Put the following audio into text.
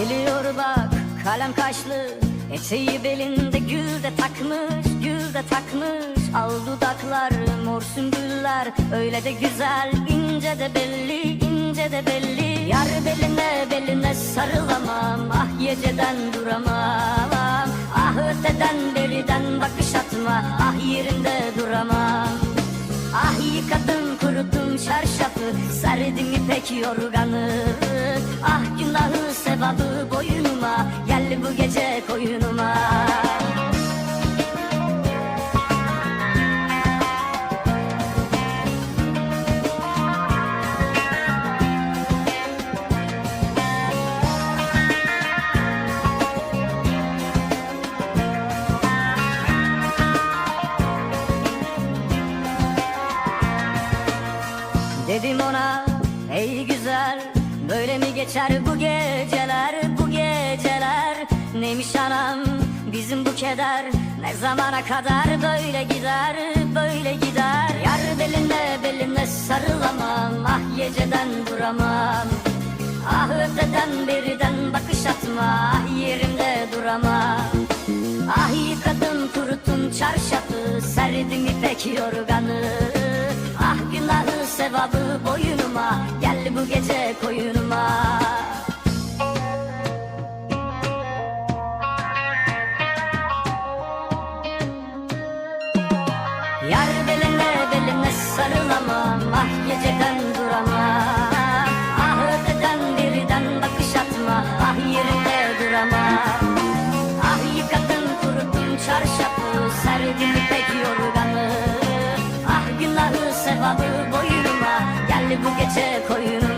Geliyor bak kalem kaşlı Eteği belinde gül de takmış Gül de takmış. Al dudaklar mor sümbüller Öyle de güzel ince de belli ince de belli. Yar beline beline sarılamam Ah geceden duramam. Ah öteden beriden bakış atma Ah yerinde duramam. Ah yıkadım kuruttum çarşafı Serdim ipek yorganı bu gece koyunuma. Dedim ona ey güzel Böyle mi geçer bu geceler? Bu geceler Neymiş anam bizim bu keder. Ne zamana kadar böyle gider böyle gider. Yar beline beline sarılamam Ah geceden duramam. Ah öteden beriden bakış atma Ah yerimde duramam. Ah yıkadım kuruttum çarşafı Serdim ipek yorganı. Ah günahı sevabı boynuma Gel bu gece koyunuma Yar beline beline sarılamam Ah geceden duramam Ah öteden birden bakış atma Ah yerinde duramam Ah yıkadım kuruttum çarşafı Serdim ipek yorganı. Ah günahı sevabı boynuma Gel bu gece koyunuma